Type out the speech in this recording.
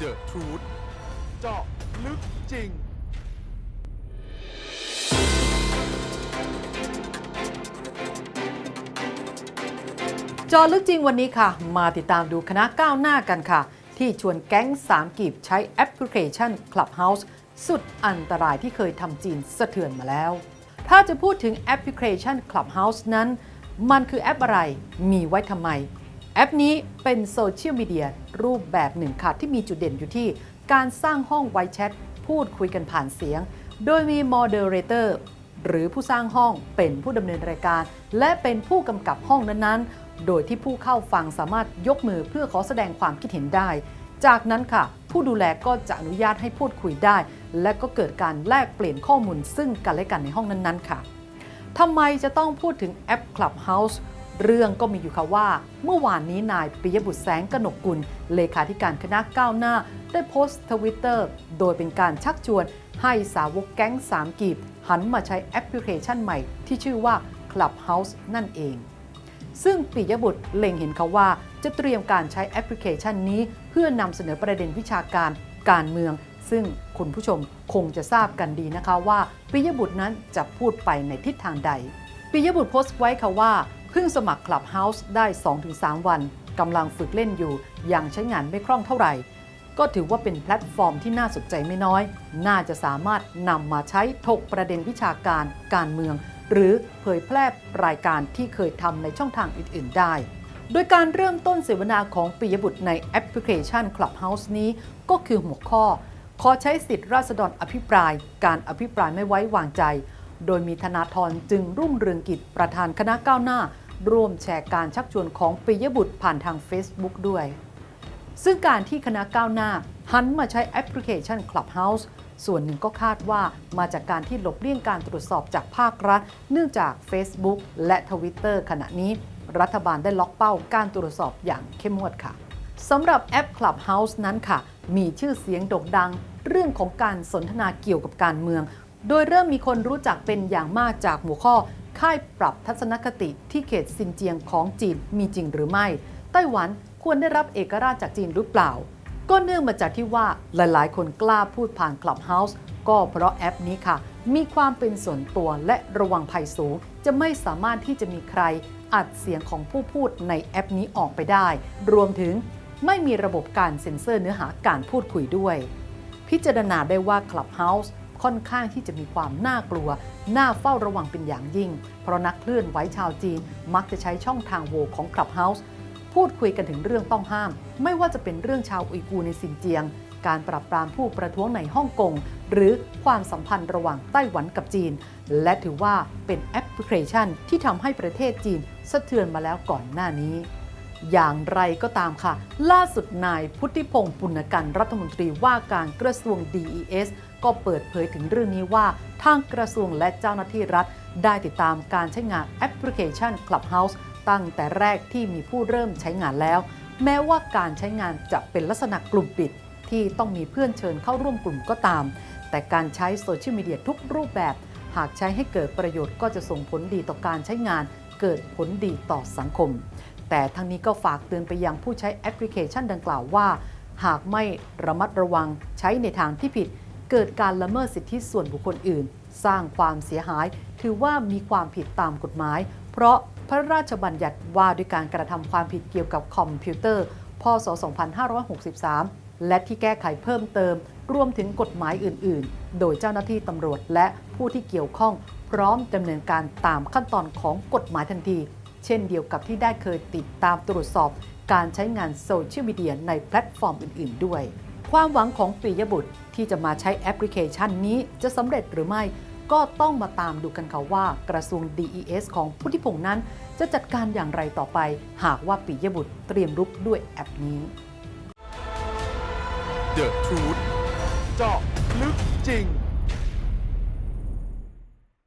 The Truth เจาะลึกจริง จอลึกจริงวันนี้ค่ะ มาติดตามดูคณะก้าวหน้ากันค่ะ ที่ชวนแก๊งสามกีบใช้แอปพลิเคชัน Clubhouse สุดอันตรายที่เคยทำจีนสะเทือนมาแล้ว ถ้าจะพูดถึงแอปพลิเคชัน Clubhouse นั้น มันคือแอปอะไรมีไว้ทำไม แอปนี้เป็นโซเชียลมีเดียรูปแบบหนึ่งค่ะ ที่มีจุดเด่นอยู่ที่การสร้างห้องไวแชทพูดคุยกันผ่านเสียง โดยมีมเดเลเตอร์หรือผู้สร้างห้องเป็นผู้ดำเนินรายการ และเป็นผู้กำกับห้องนั้นๆ โดยที่ผู้เข้าฟังสามารถยกมือเพื่อขอแสดงความคิดเห็นได้ จากนั้นค่ะ ผู้ดูแลก็จะอนุญาตให้พูดคุยได้ และก็เกิดการแลกเปลี่ยนข้อมูลซึ่งกันและกันในห้องนั้นๆ ค่ะทำไมจะต้องพูดถึงแอป Clubhouse เรื่องก็มีอยู่ค่ะว่า เมื่อวานนี้นายปิยบุตรแสงกนกกุล เลขาธิการคณะก้าวหน้า ได้โพสต์ทวิตเตอร์โดยเป็นการชักชวนให้สาวกแก๊งสามกีบ หันมาใช้แอปพลิเคชันใหม่ที่ชื่อว่า Clubhouse นั่นเอง ซึ่งปิยบุตรเล็งเห็นเขาว่า จะเตรียมการใช้แอปพลิเคชันนี้ เพื่อนำเสนอประเด็นวิชาการการเมือง ซึ่งคุณผู้ชมคงจะทราบกันดีนะคะว่าปิยบุตรนั้นจะพูดไปในทิศทางใดปิยบุตรโพสต์ไว้ค่ะว่า พิ่งสมัคร Clubhouse ได้ 2-3 วันกำลังฝึกเล่นอยู่ ยังใช้งานไม่คล่องเท่าไหร่ ก็ถือว่าเป็นแพลตฟอร์มที่น่าสนใจไม่น้อย น่าจะสามารถนำมาใช้ถกประเด็นวิชาการ การเมือง หรือเผยแพร่รายการที่เคยทำในช่องทางอื่น ๆ ได้ โดยการเริ่มต้นเสวนาของปิยบุตรในแอปพลิเคชัน Clubhouse นี้ก็คือหัวข้อ ขอใช้สิทธิราษฎรอภิปราย การอภิปรายไม่ไว้วางใจ โดยมีธนาธรจึงรุ่งเรืองกิจประธานคณะก้าวหน้า ร่วมแชร์การชักชวนของปิยบุตรผ่านทาง Facebook ด้วย ซึ่งการที่คณะก้าวหน้า หันมาใช้แอปพลิเคชัน Clubhouse ส่วนหนึ่งก็คาดว่ามาจากการที่หลบเลี่ยงการตรวจสอบจากภาครัฐ เนื่องจาก Facebook และ Twitter ขณะนี้ รัฐบาลได้ล็อกเป้าการตรวจสอบอย่างเข้มงวดค่ะสำหรับแอป Clubhouse นั้นค่ะ มีชื่อเสียงโด่งดัง เรื่องของการสนทนาเกี่ยวกับการเมือง โดยเริ่มมีคนรู้จักเป็นอย่างมากจากหัวข้อ ค่ายปรับทัศนคติที่เขตซินเจียงของจีนมีจริงหรือไม่ ไต้หวันควรได้รับเอกราชจากจีนหรือเปล่า ก็เนื่องมาจากที่ว่าหลายๆ คนกล้าพูดผ่าน Clubhouse ก็เพราะแอปนี้ค่ะ มีความเป็นส่วนตัวและระวังภัยสูง จะไม่สามารถที่จะมีใครอัดเสียงของผู้พูดในแอปนี้ออกไปได้ รวมถึงไม่มีระบบการเซ็นเซอร์เนื้อหาการพูดคุยด้วย พิจารณาได้ว่า Clubhouse ค่อนข้างที่จะมีความน่ากลัว น่าเฝ้าระวังเป็นอย่างยิ่ง เพราะนักเคลื่อนไหวชาวจีนมักจะใช้ช่องทางโวของ Clubhouse พูดคุยกันถึงเรื่องต้องห้าม ไม่ว่าจะเป็นเรื่องชาวอุยกูในซินเจียง การปราบปรามผู้ประท้วงในฮ่องกง หรือความสัมพันธ์ระหว่างไต้หวันกับจีน และถือว่าเป็นแอปพลิเคชันที่ทำให้ประเทศจีนสะเทือนมาแล้วก่อนหน้านี้อย่างไรก็ตามค่ะ ล่าสุดนายพุทธิพงศ์ปุณกันรัฐมนตรีว่าการกระทรวง DES ก็เปิดเผยถึงเรื่องนี้ว่า ทางกระทรวงและเจ้าหน้าที่รัฐ ได้ติดตามการใช้งานแอปพลิเคชัน Clubhouse ตั้งแต่แรกที่มีผู้เริ่มใช้งานแล้ว แม้ว่าการใช้งานจะเป็นลักษณะกลุ่มปิด ที่ต้องมีเพื่อนเชิญเข้าร่วมกลุ่มก็ตาม แต่การใช้โซเชียลมีเดียทุกรูปแบบ หากใช้ให้เกิดประโยชน์ก็จะส่งผลดีต่อการใช้งาน เกิดผลดีต่อสังคม แต่ทั้งนี้ก็ฝากเตือนไปยังผู้ใช้แอปพลิเคชันดังกล่าวว่า หากไม่ระมัดระวังใช้ในทางที่ผิด เกิดการละเมิดสิทธิส่วนบุคคลอื่น สร้างความเสียหาย ถือว่ามีความผิดตามกฎหมาย เพราะพระราชบัญญัติว่าด้วยการกระทำความผิดเกี่ยวกับคอมพิวเตอร์ พศ 2563 และที่แก้ไขเพิ่มเติม รวมถึงกฎหมายอื่น ๆ โดยเจ้าหน้าที่ตำรวจและผู้ที่เกี่ยวข้อง พร้อมดำเนินการตามขั้นตอนของกฎหมายทันที เช่นเดียวกับที่ได้เคยติดตามตรวจสอบ การใช้งานโซเชียลมีเดียในแพลตฟอร์มอื่น ๆ ด้วย ความหวังของปิยบุตร ที่จะมาใช้แอปพลิเคชันนี้จะสำเร็จหรือไม่ ก็ต้องมาตามดูกันค่ะว่ากระทรวง DES ของพุทธิพงษ์นั้น จะจัดการอย่างไรต่อไป หากว่าปิยบุตรเตรียมรุกด้วยแอปนี้ The Truth เจาะลึกจริง